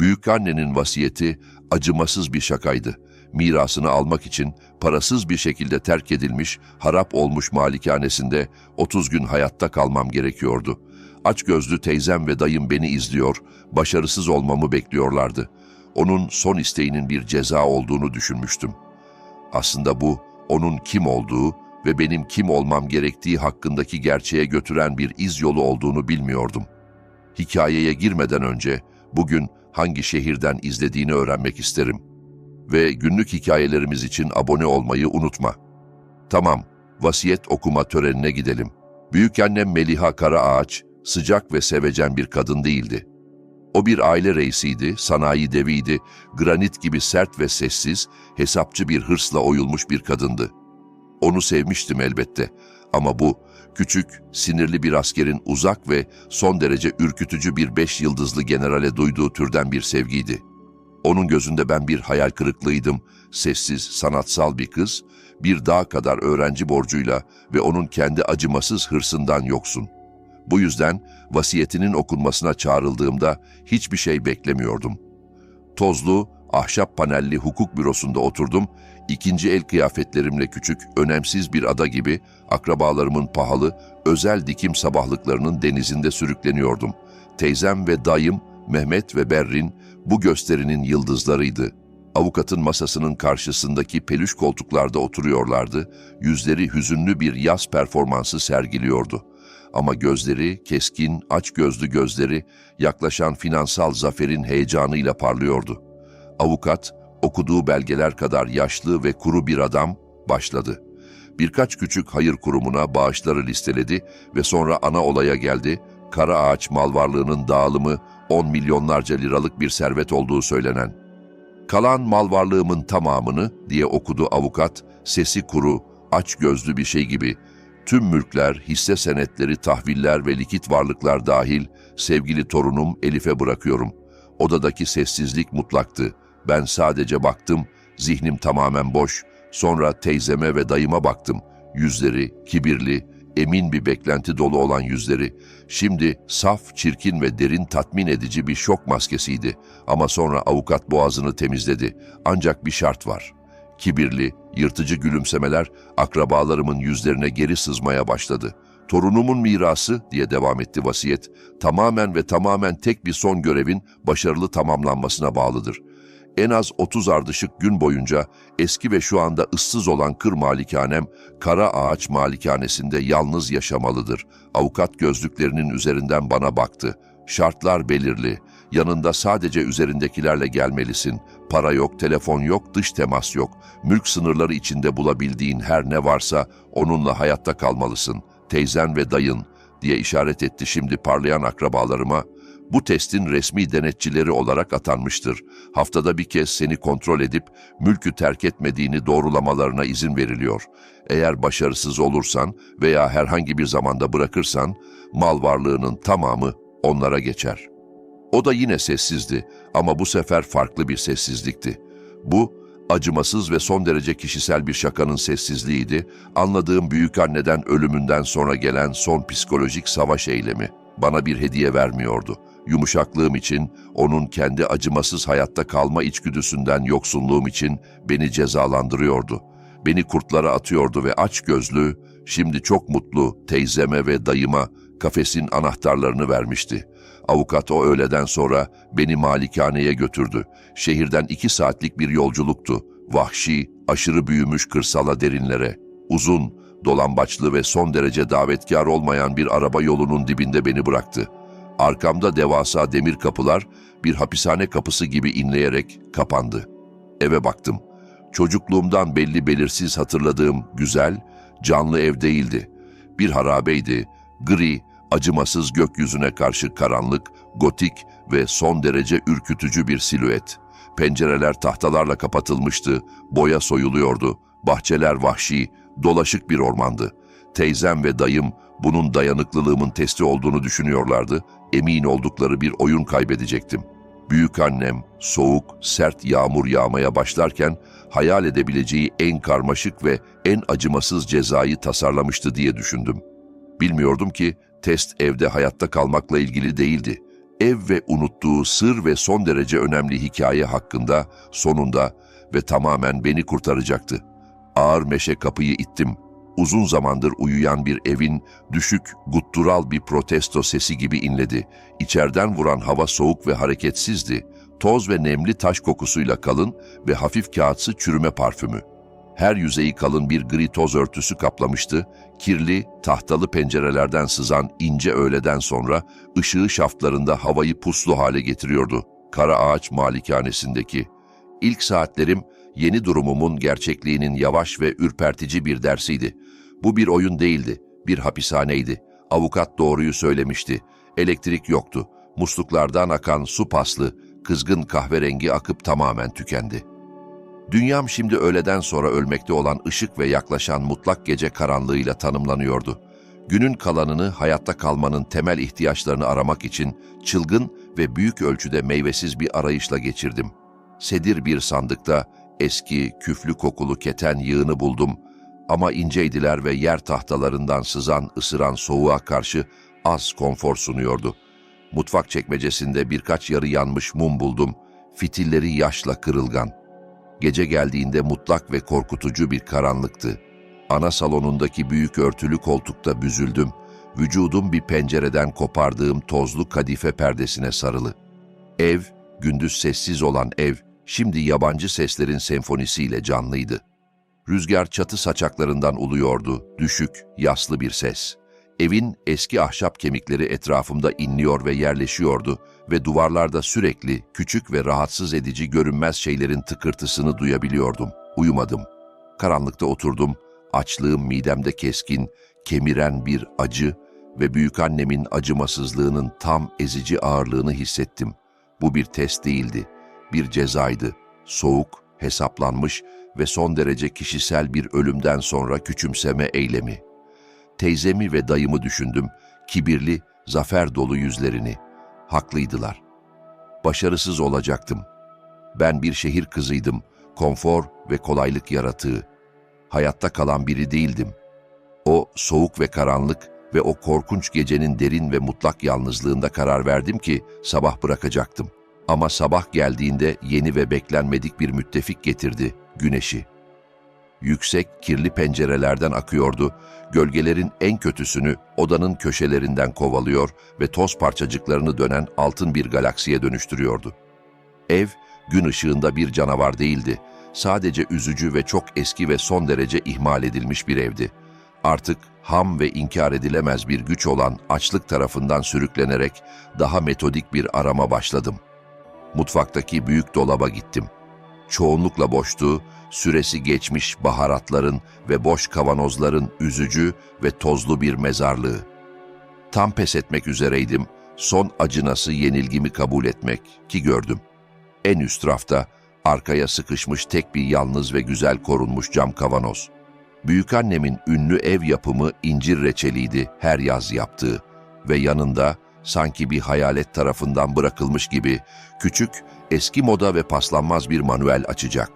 Büyükannenin vasiyeti acımasız bir şakaydı. Mirasını almak için parasız bir şekilde terk edilmiş, harap olmuş malikanesinde 30 gün hayatta kalmam gerekiyordu. Açgözlü teyzem ve dayım beni izliyor, başarısız olmamı bekliyorlardı. Onun son isteğinin bir ceza olduğunu düşünmüştüm. Aslında bu, onun kim olduğu ve benim kim olmam gerektiği hakkındaki gerçeğe götüren bir iz yolu olduğunu bilmiyordum. Hikayeye girmeden önce bugün hangi şehirden izlediğini öğrenmek isterim. Ve günlük hikayelerimiz için abone olmayı unutma. Tamam, vasiyet okuma törenine gidelim. Büyükannem Meliha Karaağaç, sıcak ve sevecen bir kadın değildi. O bir aile reisiydi, sanayi deviydi, granit gibi sert ve sessiz, hesapçı bir hırsla oyulmuş bir kadındı. Onu sevmiştim elbette ama bu, küçük, sinirli bir askerin uzak ve son derece ürkütücü bir beş yıldızlı generale duyduğu türden bir sevgiydi. Onun gözünde ben bir hayal kırıklığıydım, sessiz, sanatsal bir kız, bir dağ kadar öğrenci borcuyla ve onun kendi acımasız hırsından yoksun. Bu yüzden vasiyetinin okunmasına çağrıldığımda hiçbir şey beklemiyordum. Tozlu, ahşap panelli hukuk bürosunda oturdum, ikinci el kıyafetlerimle küçük, önemsiz bir ada gibi akrabalarımın pahalı, özel dikim sabahlıklarının denizinde sürükleniyordum. Teyzem ve dayım, Mehmet ve Berrin bu gösterinin yıldızlarıydı. Avukatın masasının karşısındaki peluş koltuklarda oturuyorlardı, yüzleri hüzünlü bir yaz performansı sergiliyordu. Ama gözleri, keskin, aç gözlü gözleri, yaklaşan finansal zaferin heyecanıyla parlıyordu. Avukat, okuduğu belgeler kadar yaşlı ve kuru bir adam başladı. Birkaç küçük hayır kurumuna bağışları listeledi ve sonra ana olaya geldi. Kara ağaç mal varlığının dağılımı 10 milyonlarca liralık bir servet olduğu söylenen. Kalan mal varlığımın tamamını diye okudu avukat, sesi kuru, aç gözlü bir şey gibi. Tüm mülkler, hisse senetleri, tahviller ve likit varlıklar dahil sevgili torunum Elif'e bırakıyorum. Odadaki sessizlik mutlaktı. Ben sadece baktım, zihnim tamamen boş. Sonra teyzeme ve dayıma baktım. Yüzleri kibirli, emin bir beklenti dolu olan yüzleri. Şimdi saf, çirkin ve derin tatmin edici bir şok maskesiydi. Ama sonra avukat boğazını temizledi. Ancak bir şart var. Kibirli, yırtıcı gülümsemeler akrabalarımın yüzlerine geri sızmaya başladı. Torunumun mirası diye devam etti vasiyet, tamamen ve tamamen tek bir son görevin başarılı tamamlanmasına bağlıdır en az 30 ardışık gün boyunca eski ve şu anda ıssız olan kır malikanem Kara Ağaç malikanesinde yalnız yaşamalıdır. Avukat gözlüklerinin üzerinden bana baktı. Şartlar belirli. Yanında sadece üzerindekilerle gelmelisin. Para yok, telefon yok, dış temas yok. Mülk sınırları içinde bulabildiğin her ne varsa onunla hayatta kalmalısın. Teyzen ve dayın diye işaret etti şimdi parlayan akrabalarıma bu testin resmi denetçileri olarak atanmıştır. Haftada bir kez seni kontrol edip mülkü terk etmediğini doğrulamalarına izin veriliyor. Eğer başarısız olursan veya herhangi bir zamanda bırakırsan mal varlığının tamamı onlara geçer. O da yine sessizdi ama bu sefer farklı bir sessizlikti. Bu acımasız ve son derece kişisel bir şakanın sessizliğiydi. Anladığım büyük anneden ölümünden sonra gelen son psikolojik savaş eylemi bana bir hediye vermiyordu. Yumuşaklığım için, onun kendi acımasız hayatta kalma içgüdüsünden yoksunluğum için beni cezalandırıyordu. Beni kurtlara atıyordu ve aç gözlü, şimdi çok mutlu teyzeme ve dayıma kafesin anahtarlarını vermişti. Avukat o öğleden sonra beni malikaneye götürdü. Şehirden iki saatlik bir yolculuktu. Vahşi, aşırı büyümüş kırsala derinlere. Uzun, dolambaçlı ve son derece davetkar olmayan bir araba yolunun dibinde beni bıraktı. Arkamda devasa demir kapılar bir hapishane kapısı gibi inleyerek kapandı. Eve baktım. Çocukluğumdan belli belirsiz hatırladığım güzel, canlı ev değildi. Bir harabeydi, gri, acımasız gökyüzüne karşı karanlık, gotik ve son derece ürkütücü bir silüet. Pencereler tahtalarla kapatılmıştı, boya soyuluyordu, bahçeler vahşi, dolaşık bir ormandı. Teyzem ve dayım bunun dayanıklılığımın testi olduğunu düşünüyorlardı emin oldukları bir oyun kaybedecektim. Büyük annem soğuk, sert yağmur yağmaya başlarken hayal edebileceği en karmaşık ve en acımasız cezayı tasarlamıştı diye düşündüm. Bilmiyordum ki test evde hayatta kalmakla ilgili değildi. Ev ve unuttuğu sır ve son derece önemli hikaye hakkında sonunda ve tamamen beni kurtaracaktı. Ağır meşe kapıyı ittim. Uzun zamandır uyuyan bir evin düşük, guttural bir protesto sesi gibi inledi. İçeriden vuran hava soğuk ve hareketsizdi. Toz ve nemli taş kokusuyla kalın ve hafif kağıtsı çürüme parfümü. Her yüzeyi kalın bir gri toz örtüsü kaplamıştı. Kirli, tahtalı pencerelerden sızan ince öğleden sonra ışığı şaftlarında havayı puslu hale getiriyordu. Kara Ağaç malikanesindeki. İlk saatlerim yeni durumumun gerçekliğinin yavaş ve ürpertici bir dersiydi. Bu bir oyun değildi, bir hapishaneydi. Avukat doğruyu söylemişti. Elektrik yoktu. Musluklardan akan su paslı, kızgın kahverengi akıp tamamen tükendi. Dünyam şimdi öğleden sonra ölmekte olan ışık ve yaklaşan mutlak gece karanlığıyla tanımlanıyordu. Günün kalanını hayatta kalmanın temel ihtiyaçlarını aramak için çılgın ve büyük ölçüde meyvesiz bir arayışla geçirdim. Sedir bir sandıkta eski, küflü kokulu keten yığını buldum ama inceydiler ve yer tahtalarından sızan, ısıran soğuğa karşı az konfor sunuyordu. Mutfak çekmecesinde birkaç yarı yanmış mum buldum, fitilleri yaşla kırılgan. Gece geldiğinde mutlak ve korkutucu bir karanlıktı. Ana salonundaki büyük örtülü koltukta büzüldüm. Vücudum bir pencereden kopardığım tozlu kadife perdesine sarılı. Ev, gündüz sessiz olan ev, şimdi yabancı seslerin senfonisiyle canlıydı. Rüzgar çatı saçaklarından uluyordu, düşük, yaslı bir ses. Evin eski ahşap kemikleri etrafımda inliyor ve yerleşiyordu ve duvarlarda sürekli küçük ve rahatsız edici görünmez şeylerin tıkırtısını duyabiliyordum. Uyumadım. Karanlıkta oturdum, açlığım midemde keskin, kemiren bir acı ve büyükannemin acımasızlığının tam ezici ağırlığını hissettim. Bu bir test değildi, bir cezaydı. Soğuk, hesaplanmış ve son derece kişisel bir ölümden sonra küçümseme eylemi. Teyzemi ve dayımı düşündüm, kibirli, zafer dolu yüzlerini. Haklıydılar. Başarısız olacaktım. Ben bir şehir kızıydım, konfor ve kolaylık yaratığı. Hayatta kalan biri değildim. O soğuk ve karanlık ve o korkunç gecenin derin ve mutlak yalnızlığında karar verdim ki sabah bırakacaktım. Ama sabah geldiğinde yeni ve beklenmedik bir müttefik getirdi, güneşi. Yüksek, kirli pencerelerden akıyordu, gölgelerin en kötüsünü odanın köşelerinden kovalıyor ve toz parçacıklarını dönen altın bir galaksiye dönüştürüyordu. Ev, gün ışığında bir canavar değildi, sadece üzücü ve çok eski ve son derece ihmal edilmiş bir evdi. Artık ham ve inkar edilemez bir güç olan açlık tarafından sürüklenerek daha metodik bir arama başladım. Mutfaktaki büyük dolaba gittim. Çoğunlukla boştu, süresi geçmiş baharatların ve boş kavanozların üzücü ve tozlu bir mezarlığı. Tam pes etmek üzereydim, son acınası yenilgimi kabul etmek ki gördüm. En üst rafta, arkaya sıkışmış tek bir yalnız ve güzel korunmuş cam kavanoz. Büyükannemin ünlü ev yapımı incir reçeliydi her yaz yaptığı ve yanında sanki bir hayalet tarafından bırakılmış gibi küçük, eski moda ve paslanmaz bir manuel açacak.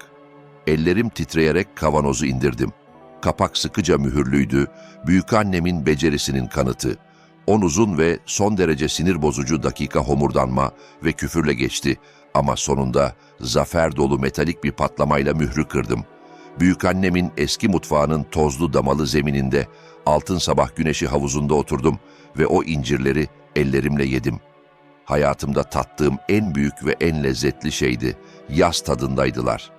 Ellerim titreyerek kavanozu indirdim. Kapak sıkıca mühürlüydü, büyükannemin becerisinin kanıtı. On uzun ve son derece sinir bozucu dakika homurdanma ve küfürle geçti ama sonunda zafer dolu metalik bir patlamayla mührü kırdım. Büyükannemin eski mutfağının tozlu damalı zemininde altın sabah güneşi havuzunda oturdum ve o incirleri ellerimle yedim. Hayatımda tattığım en büyük ve en lezzetli şeydi. Yaz tadındaydılar.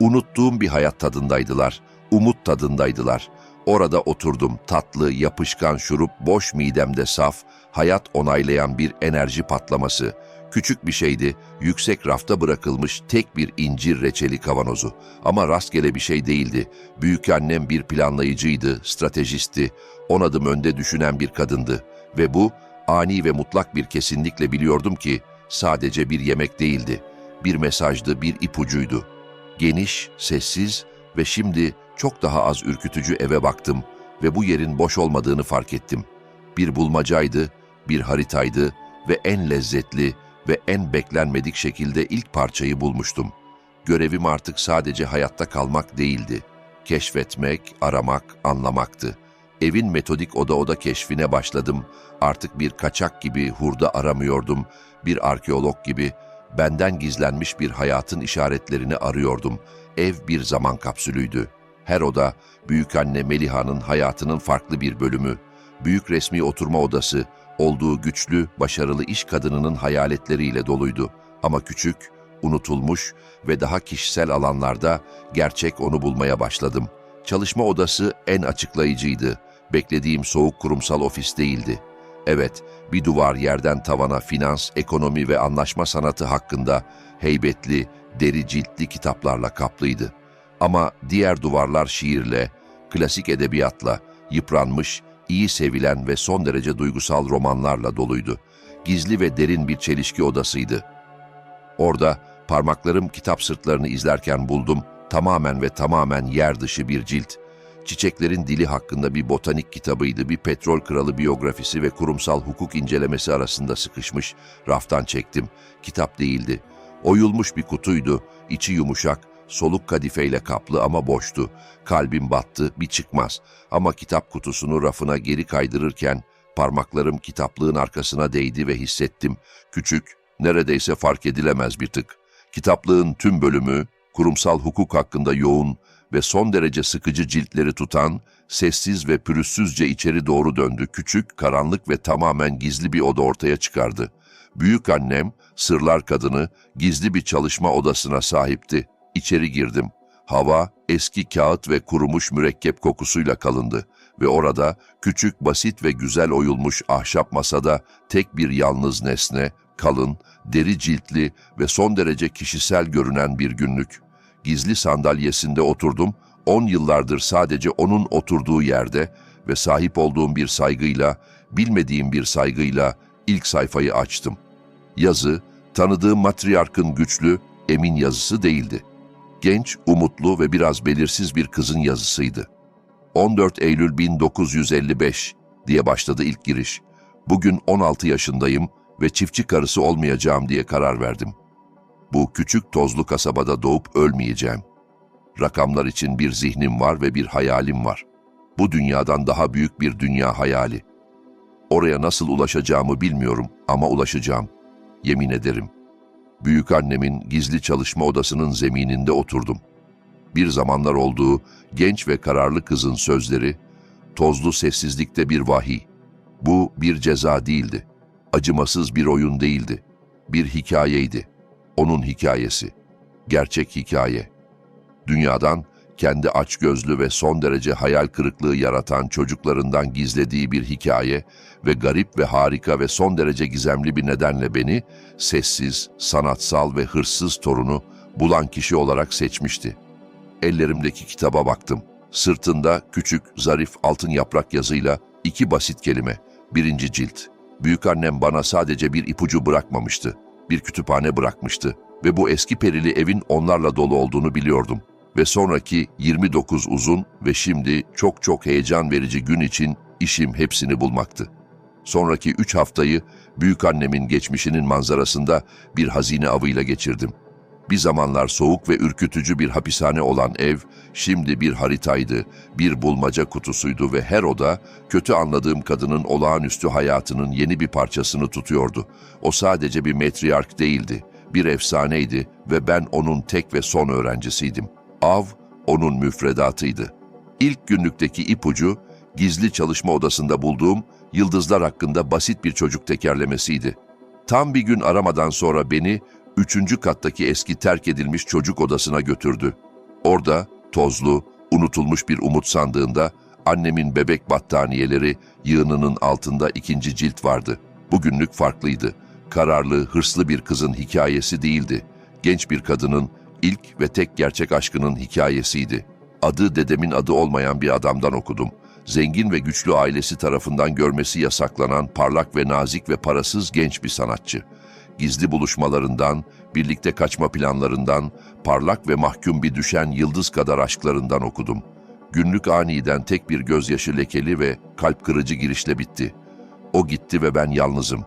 Unuttuğum bir hayat tadındaydılar. Umut tadındaydılar. Orada oturdum tatlı, yapışkan şurup boş midemde saf, hayat onaylayan bir enerji patlaması. Küçük bir şeydi, yüksek rafta bırakılmış tek bir incir reçeli kavanozu. Ama rastgele bir şey değildi. Büyük annem bir planlayıcıydı, stratejisti, on adım önde düşünen bir kadındı. Ve bu, ani ve mutlak bir kesinlikle biliyordum ki, sadece bir yemek değildi. Bir mesajdı, bir ipucuydu. Geniş, sessiz ve şimdi çok daha az ürkütücü eve baktım ve bu yerin boş olmadığını fark ettim. Bir bulmacaydı, bir haritaydı ve en lezzetli ve en beklenmedik şekilde ilk parçayı bulmuştum. Görevim artık sadece hayatta kalmak değildi. Keşfetmek, aramak, anlamaktı. Evin metodik oda oda keşfine başladım. Artık bir kaçak gibi hurda aramıyordum. Bir arkeolog gibi benden gizlenmiş bir hayatın işaretlerini arıyordum. Ev bir zaman kapsülüydü. Her oda büyükanne Meliha'nın hayatının farklı bir bölümü. Büyük resmi oturma odası olduğu güçlü, başarılı iş kadınının hayaletleriyle doluydu. Ama küçük, unutulmuş ve daha kişisel alanlarda gerçek onu bulmaya başladım. Çalışma odası en açıklayıcıydı. Beklediğim soğuk kurumsal ofis değildi. Evet, bir duvar yerden tavana finans, ekonomi ve anlaşma sanatı hakkında heybetli, deri ciltli kitaplarla kaplıydı. Ama diğer duvarlar şiirle, klasik edebiyatla, yıpranmış, iyi sevilen ve son derece duygusal romanlarla doluydu. Gizli ve derin bir çelişki odasıydı. Orada parmaklarım kitap sırtlarını izlerken buldum tamamen ve tamamen yer dışı bir cilt. Çiçeklerin dili hakkında bir botanik kitabıydı, bir petrol kralı biyografisi ve kurumsal hukuk incelemesi arasında sıkışmış. Raftan çektim. Kitap değildi. Oyulmuş bir kutuydu. İçi yumuşak, soluk kadifeyle kaplı ama boştu. Kalbim battı, bir çıkmaz. Ama kitap kutusunu rafına geri kaydırırken parmaklarım kitaplığın arkasına değdi ve hissettim. Küçük, neredeyse fark edilemez bir tık. Kitaplığın tüm bölümü, kurumsal hukuk hakkında yoğun ve son derece sıkıcı ciltleri tutan, sessiz ve pürüzsüzce içeri doğru döndü. Küçük, karanlık ve tamamen gizli bir oda ortaya çıkardı. Büyük annem, sırlar kadını, gizli bir çalışma odasına sahipti. İçeri girdim. Hava, eski kağıt ve kurumuş mürekkep kokusuyla kalındı ve orada küçük, basit ve güzel oyulmuş ahşap masada tek bir yalnız nesne, kalın, deri ciltli ve son derece kişisel görünen bir günlük. Gizli sandalyesinde oturdum, on yıllardır sadece onun oturduğu yerde ve sahip olduğum bir saygıyla, bilmediğim bir saygıyla ilk sayfayı açtım. Yazı, tanıdığım matriarkın güçlü, emin yazısı değildi. Genç, umutlu ve biraz belirsiz bir kızın yazısıydı. 14 Eylül 1955 diye başladı ilk giriş. Bugün 16 yaşındayım ve çiftçi karısı olmayacağım diye karar verdim. Bu küçük tozlu kasabada doğup ölmeyeceğim. Rakamlar için bir zihnim var ve bir hayalim var. Bu dünyadan daha büyük bir dünya hayali. Oraya nasıl ulaşacağımı bilmiyorum ama ulaşacağım. Yemin ederim. Büyük annemin gizli çalışma odasının zemininde oturdum. Bir zamanlar olduğu genç ve kararlı kızın sözleri, tozlu sessizlikte bir vahiy. Bu bir ceza değildi. Acımasız bir oyun değildi. Bir hikayeydi. Onun hikayesi. Gerçek hikaye. Dünyadan kendi açgözlü ve son derece hayal kırıklığı yaratan çocuklarından gizlediği bir hikaye ve garip ve harika ve son derece gizemli bir nedenle beni sessiz, sanatsal ve hırsız torunu bulan kişi olarak seçmişti. Ellerimdeki kitaba baktım. Sırtında küçük, zarif altın yaprak yazıyla iki basit kelime. Birinci cilt. Büyükannem bana sadece bir ipucu bırakmamıştı. Bir kütüphane bırakmıştı ve bu eski perili evin onlarla dolu olduğunu biliyordum. Ve sonraki 29 uzun ve şimdi çok çok heyecan verici gün için işim hepsini bulmaktı. Sonraki üç haftayı büyükannemin geçmişinin manzarasında bir hazine avıyla geçirdim. Bir zamanlar soğuk ve ürkütücü bir hapishane olan ev, şimdi bir haritaydı, bir bulmaca kutusuydu ve her oda, kötü anladığım kadının olağanüstü hayatının yeni bir parçasını tutuyordu. O sadece bir metriark değildi, bir efsaneydi ve ben onun tek ve son öğrencisiydim. Av, onun müfredatıydı. İlk günlükteki ipucu, gizli çalışma odasında bulduğum yıldızlar hakkında basit bir çocuk tekerlemesiydi. Tam bir gün aramadan sonra beni üçüncü kattaki eski terk edilmiş çocuk odasına götürdü. Orada tozlu, unutulmuş bir umut sandığında annemin bebek battaniyeleri yığınının altında ikinci cilt vardı. Bugünlük farklıydı. Kararlı, hırslı bir kızın hikayesi değildi. Genç bir kadının ilk ve tek gerçek aşkının hikayesiydi. Adı dedemin adı olmayan bir adamdan okudum. Zengin ve güçlü ailesi tarafından görmesi yasaklanan parlak ve nazik ve parasız genç bir sanatçı gizli buluşmalarından, birlikte kaçma planlarından, parlak ve mahkum bir düşen yıldız kadar aşklarından okudum. Günlük aniden tek bir gözyaşı lekeli ve kalp kırıcı girişle bitti. O gitti ve ben yalnızım.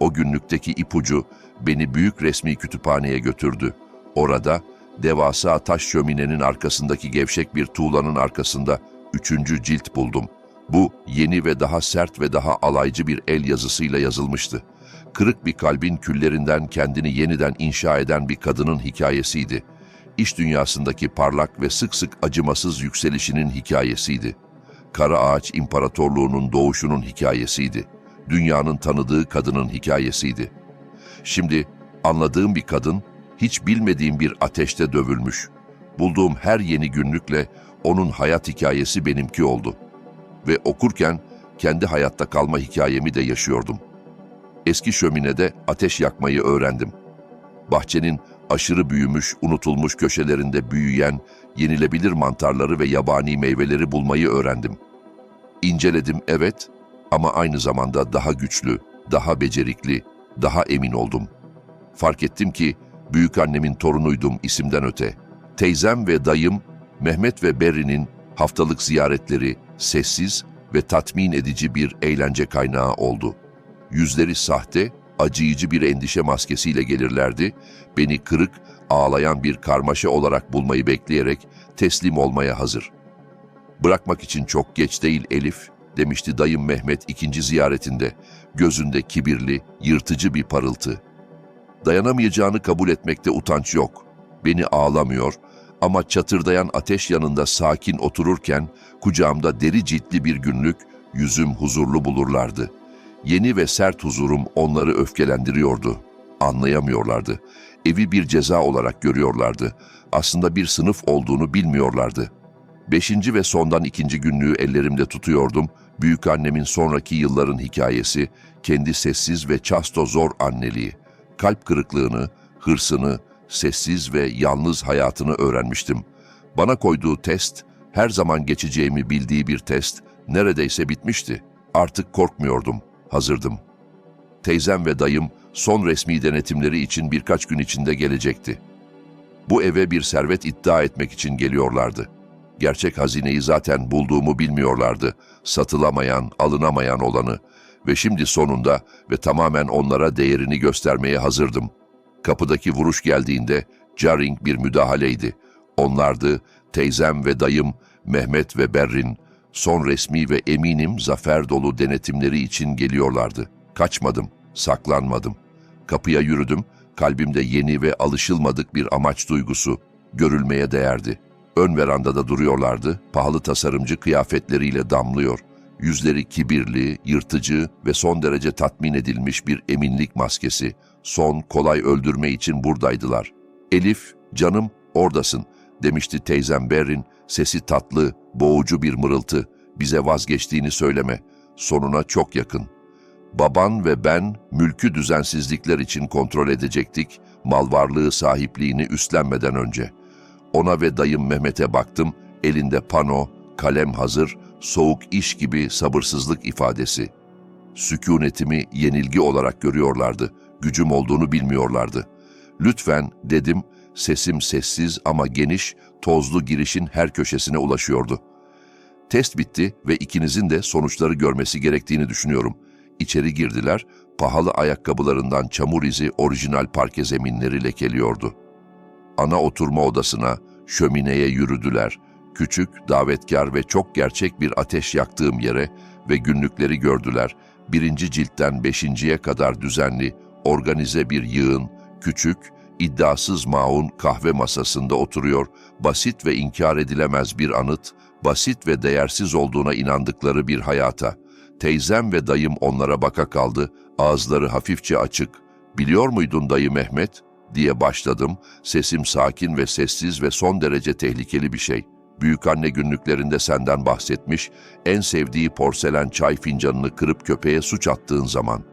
O günlükteki ipucu beni büyük resmi kütüphaneye götürdü. Orada devasa taş şöminenin arkasındaki gevşek bir tuğlanın arkasında üçüncü cilt buldum. Bu yeni ve daha sert ve daha alaycı bir el yazısıyla yazılmıştı. Kırık bir kalbin küllerinden kendini yeniden inşa eden bir kadının hikayesiydi. İş dünyasındaki parlak ve sık sık acımasız yükselişinin hikayesiydi. Kara Ağaç İmparatorluğu'nun doğuşunun hikayesiydi. Dünyanın tanıdığı kadının hikayesiydi. Şimdi anladığım bir kadın, hiç bilmediğim bir ateşte dövülmüş. Bulduğum her yeni günlükle onun hayat hikayesi benimki oldu. Ve okurken kendi hayatta kalma hikayemi de yaşıyordum. Eski şöminede ateş yakmayı öğrendim. Bahçenin aşırı büyümüş, unutulmuş köşelerinde büyüyen, yenilebilir mantarları ve yabani meyveleri bulmayı öğrendim. İnceledim evet ama aynı zamanda daha güçlü, daha becerikli, daha emin oldum. Fark ettim ki büyük annemin torunuydum isimden öte. Teyzem ve dayım Mehmet ve Berri'nin haftalık ziyaretleri sessiz ve tatmin edici bir eğlence kaynağı oldu. Yüzleri sahte, acıyıcı bir endişe maskesiyle gelirlerdi, beni kırık, ağlayan bir karmaşa olarak bulmayı bekleyerek teslim olmaya hazır. Bırakmak için çok geç değil Elif, demişti dayım Mehmet ikinci ziyaretinde, gözünde kibirli, yırtıcı bir parıltı. Dayanamayacağını kabul etmekte utanç yok. Beni ağlamıyor ama çatırdayan ateş yanında sakin otururken kucağımda deri ciltli bir günlük, yüzüm huzurlu bulurlardı. Yeni ve sert huzurum onları öfkelendiriyordu. Anlayamıyorlardı. Evi bir ceza olarak görüyorlardı. Aslında bir sınıf olduğunu bilmiyorlardı. Beşinci ve sondan ikinci günlüğü ellerimde tutuyordum. Büyük annemin sonraki yılların hikayesi, kendi sessiz ve çasto zor anneliği, kalp kırıklığını, hırsını, sessiz ve yalnız hayatını öğrenmiştim. Bana koyduğu test, her zaman geçeceğimi bildiği bir test, neredeyse bitmişti. Artık korkmuyordum, hazırdım. Teyzem ve dayım son resmi denetimleri için birkaç gün içinde gelecekti. Bu eve bir servet iddia etmek için geliyorlardı. Gerçek hazineyi zaten bulduğumu bilmiyorlardı. Satılamayan, alınamayan olanı. Ve şimdi sonunda ve tamamen onlara değerini göstermeye hazırdım. Kapıdaki vuruş geldiğinde jarring bir müdahaleydi. Onlardı, teyzem ve dayım, Mehmet ve Berrin, son resmi ve eminim zafer dolu denetimleri için geliyorlardı. Kaçmadım, saklanmadım. Kapıya yürüdüm, kalbimde yeni ve alışılmadık bir amaç duygusu, görülmeye değerdi. Ön verandada duruyorlardı, pahalı tasarımcı kıyafetleriyle damlıyor. Yüzleri kibirli, yırtıcı ve son derece tatmin edilmiş bir eminlik maskesi. Son, kolay öldürme için buradaydılar. Elif, canım, oradasın, demişti teyzem Berrin, sesi tatlı, boğucu bir mırıltı. Bize vazgeçtiğini söyleme, sonuna çok yakın. Baban ve ben mülkü düzensizlikler için kontrol edecektik, mal varlığı sahipliğini üstlenmeden önce. Ona ve dayım Mehmet'e baktım, elinde pano, kalem hazır, soğuk iş gibi sabırsızlık ifadesi. Sükunetimi yenilgi olarak görüyorlardı, gücüm olduğunu bilmiyorlardı. Lütfen dedim, sesim sessiz ama geniş, tozlu girişin her köşesine ulaşıyordu. Test bitti ve ikinizin de sonuçları görmesi gerektiğini düşünüyorum. İçeri girdiler, pahalı ayakkabılarından çamur izi orijinal parke zeminleri lekeliyordu. Ana oturma odasına, şömineye yürüdüler. Küçük, davetkar ve çok gerçek bir ateş yaktığım yere ve günlükleri gördüler. Birinci ciltten beşinciye kadar düzenli, organize bir yığın, küçük, iddiasız maun kahve masasında oturuyor, basit ve inkar edilemez bir anıt, basit ve değersiz olduğuna inandıkları bir hayata. Teyzem ve dayım onlara baka kaldı, ağızları hafifçe açık. Biliyor muydun dayı Mehmet? diye başladım. Sesim sakin ve sessiz ve son derece tehlikeli bir şey. Büyük anne günlüklerinde senden bahsetmiş, en sevdiği porselen çay fincanını kırıp köpeğe suç attığın zaman.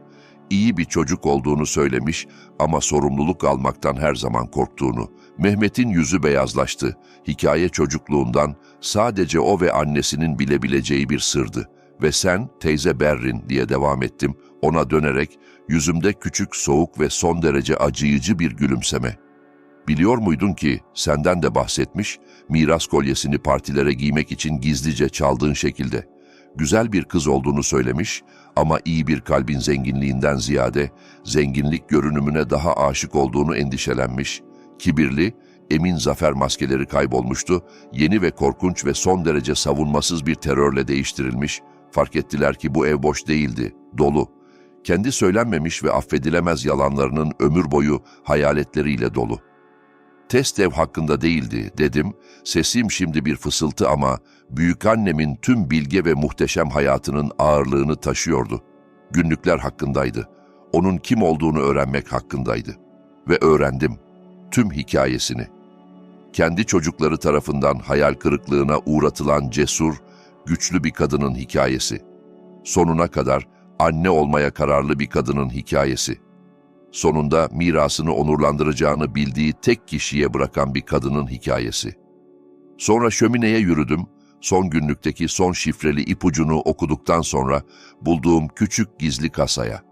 İyi bir çocuk olduğunu söylemiş ama sorumluluk almaktan her zaman korktuğunu. Mehmet'in yüzü beyazlaştı. Hikaye çocukluğundan sadece o ve annesinin bilebileceği bir sırdı. Ve sen teyze Berrin diye devam ettim ona dönerek yüzümde küçük, soğuk ve son derece acıyıcı bir gülümseme. Biliyor muydun ki senden de bahsetmiş, miras kolyesini partilere giymek için gizlice çaldığın şekilde. Güzel bir kız olduğunu söylemiş ama iyi bir kalbin zenginliğinden ziyade zenginlik görünümüne daha aşık olduğunu endişelenmiş. Kibirli, emin zafer maskeleri kaybolmuştu, yeni ve korkunç ve son derece savunmasız bir terörle değiştirilmiş, Fark ettiler ki bu ev boş değildi, dolu. Kendi söylenmemiş ve affedilemez yalanlarının ömür boyu hayaletleriyle dolu. Test ev hakkında değildi dedim. Sesim şimdi bir fısıltı ama büyükannemin tüm bilge ve muhteşem hayatının ağırlığını taşıyordu. Günlükler hakkındaydı. Onun kim olduğunu öğrenmek hakkındaydı. Ve öğrendim tüm hikayesini. Kendi çocukları tarafından hayal kırıklığına uğratılan cesur, güçlü bir kadının hikayesi. Sonuna kadar anne olmaya kararlı bir kadının hikayesi. Sonunda mirasını onurlandıracağını bildiği tek kişiye bırakan bir kadının hikayesi. Sonra şömineye yürüdüm, son günlükteki son şifreli ipucunu okuduktan sonra bulduğum küçük gizli kasaya.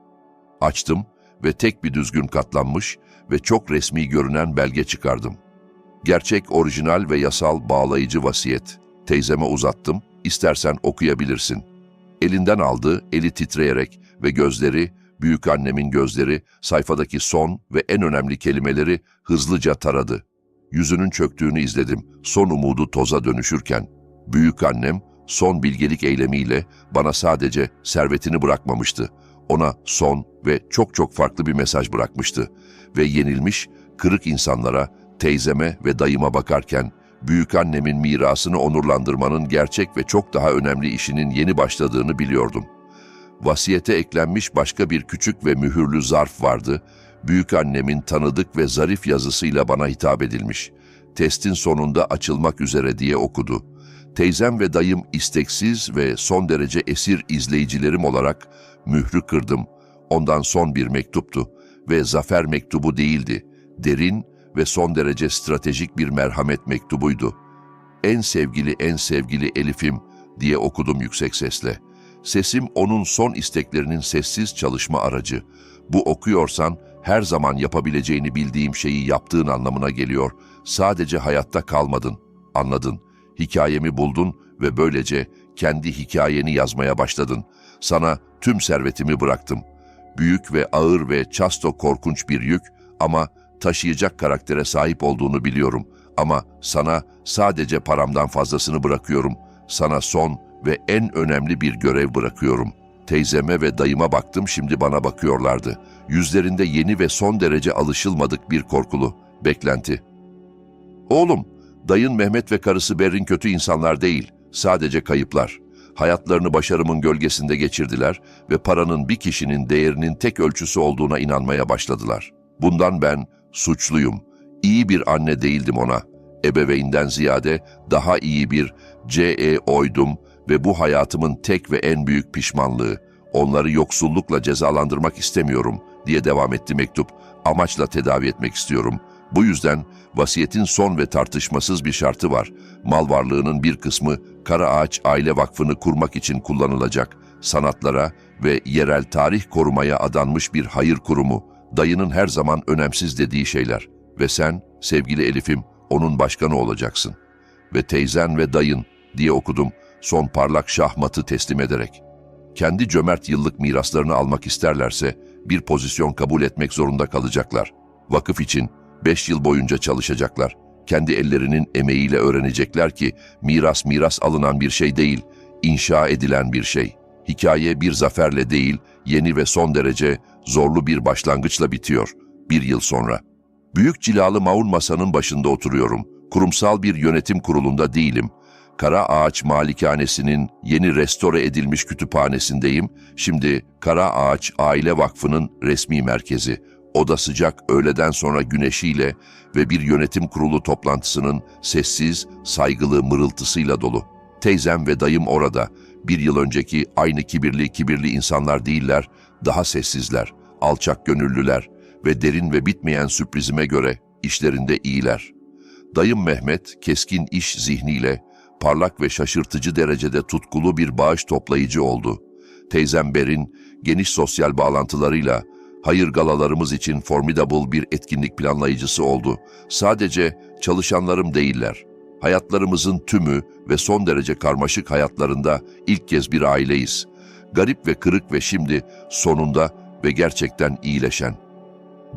Açtım ve tek bir düzgün katlanmış ve çok resmi görünen belge çıkardım. Gerçek, orijinal ve yasal bağlayıcı vasiyet. Teyzeme uzattım, istersen okuyabilirsin. Elinden aldı, eli titreyerek ve gözleri, büyük annemin gözleri, sayfadaki son ve en önemli kelimeleri hızlıca taradı. Yüzünün çöktüğünü izledim, son umudu toza dönüşürken. Büyük annem, son bilgelik eylemiyle bana sadece servetini bırakmamıştı. Ona son ve çok çok farklı bir mesaj bırakmıştı. Ve yenilmiş, kırık insanlara, teyzeme ve dayıma bakarken, büyük annemin mirasını onurlandırmanın gerçek ve çok daha önemli işinin yeni başladığını biliyordum. Vasiyete eklenmiş başka bir küçük ve mühürlü zarf vardı. Büyük annemin tanıdık ve zarif yazısıyla bana hitap edilmiş. Testin sonunda açılmak üzere diye okudu. Teyzem ve dayım isteksiz ve son derece esir izleyicilerim olarak mührü kırdım. Ondan son bir mektuptu ve zafer mektubu değildi. Derin ve son derece stratejik bir merhamet mektubuydu. En sevgili en sevgili Elif'im diye okudum yüksek sesle. Sesim onun son isteklerinin sessiz çalışma aracı. Bu okuyorsan her zaman yapabileceğini bildiğim şeyi yaptığın anlamına geliyor. Sadece hayatta kalmadın, anladın. Hikayemi buldun ve böylece kendi hikayeni yazmaya başladın. Sana tüm servetimi bıraktım. Büyük ve ağır ve çasto korkunç bir yük ama taşıyacak karaktere sahip olduğunu biliyorum. Ama sana sadece paramdan fazlasını bırakıyorum. Sana son ve en önemli bir görev bırakıyorum. Teyzeme ve dayıma baktım şimdi bana bakıyorlardı. Yüzlerinde yeni ve son derece alışılmadık bir korkulu, beklenti. Oğlum, dayın Mehmet ve karısı Berrin kötü insanlar değil, sadece kayıplar. Hayatlarını başarımın gölgesinde geçirdiler ve paranın bir kişinin değerinin tek ölçüsü olduğuna inanmaya başladılar. Bundan ben suçluyum. İyi bir anne değildim ona. Ebeveynden ziyade daha iyi bir C.E. oydum ve bu hayatımın tek ve en büyük pişmanlığı. Onları yoksullukla cezalandırmak istemiyorum diye devam etti mektup. Amaçla tedavi etmek istiyorum. Bu yüzden vasiyetin son ve tartışmasız bir şartı var. Mal varlığının bir kısmı Kara Ağaç Aile Vakfı'nı kurmak için kullanılacak. Sanatlara ve yerel tarih korumaya adanmış bir hayır kurumu. Dayının her zaman önemsiz dediği şeyler. Ve sen, sevgili Elif'im, onun başkanı olacaksın. Ve teyzen ve dayın diye okudum son parlak şahmatı teslim ederek. Kendi cömert yıllık miraslarını almak isterlerse bir pozisyon kabul etmek zorunda kalacaklar. Vakıf için beş yıl boyunca çalışacaklar. Kendi ellerinin emeğiyle öğrenecekler ki miras miras alınan bir şey değil, inşa edilen bir şey. Hikaye bir zaferle değil, yeni ve son derece zorlu bir başlangıçla bitiyor. Bir yıl sonra. Büyük cilalı maun masanın başında oturuyorum. Kurumsal bir yönetim kurulunda değilim. Kara Ağaç Malikanesinin yeni restore edilmiş kütüphanesindeyim. Şimdi Kara Ağaç Aile Vakfı'nın resmi merkezi. Oda sıcak öğleden sonra güneşiyle ve bir yönetim kurulu toplantısının sessiz, saygılı mırıltısıyla dolu. Teyzem ve dayım orada. Bir yıl önceki aynı kibirli kibirli insanlar değiller, daha sessizler, alçak gönüllüler ve derin ve bitmeyen sürprizime göre işlerinde iyiler. Dayım Mehmet keskin iş zihniyle parlak ve şaşırtıcı derecede tutkulu bir bağış toplayıcı oldu. Teyzem Berin, geniş sosyal bağlantılarıyla hayır galalarımız için formidable bir etkinlik planlayıcısı oldu. Sadece çalışanlarım değiller. Hayatlarımızın tümü ve son derece karmaşık hayatlarında ilk kez bir aileyiz. Garip ve kırık ve şimdi sonunda ve gerçekten iyileşen.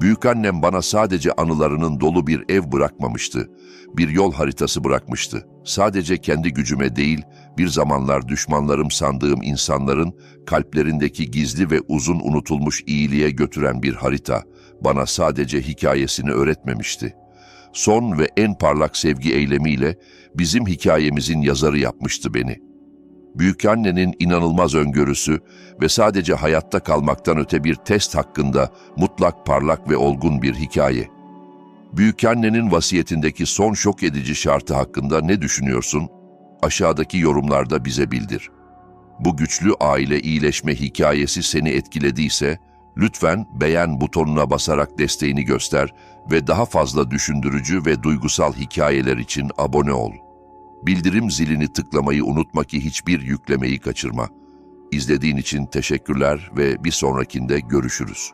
Büyükannem bana sadece anılarının dolu bir ev bırakmamıştı. Bir yol haritası bırakmıştı. Sadece kendi gücüme değil, bir zamanlar düşmanlarım sandığım insanların kalplerindeki gizli ve uzun unutulmuş iyiliğe götüren bir harita bana sadece hikayesini öğretmemişti. Son ve en parlak sevgi eylemiyle bizim hikayemizin yazarı yapmıştı beni.'' Büyükannenin inanılmaz öngörüsü ve sadece hayatta kalmaktan öte bir test hakkında mutlak parlak ve olgun bir hikaye. Büyükannenin vasiyetindeki son şok edici şartı hakkında ne düşünüyorsun? Aşağıdaki yorumlarda bize bildir. Bu güçlü aile iyileşme hikayesi seni etkilediyse, lütfen beğen butonuna basarak desteğini göster ve daha fazla düşündürücü ve duygusal hikayeler için abone ol. Bildirim zilini tıklamayı unutma ki hiçbir yüklemeyi kaçırma. İzlediğin için teşekkürler ve bir sonrakinde görüşürüz.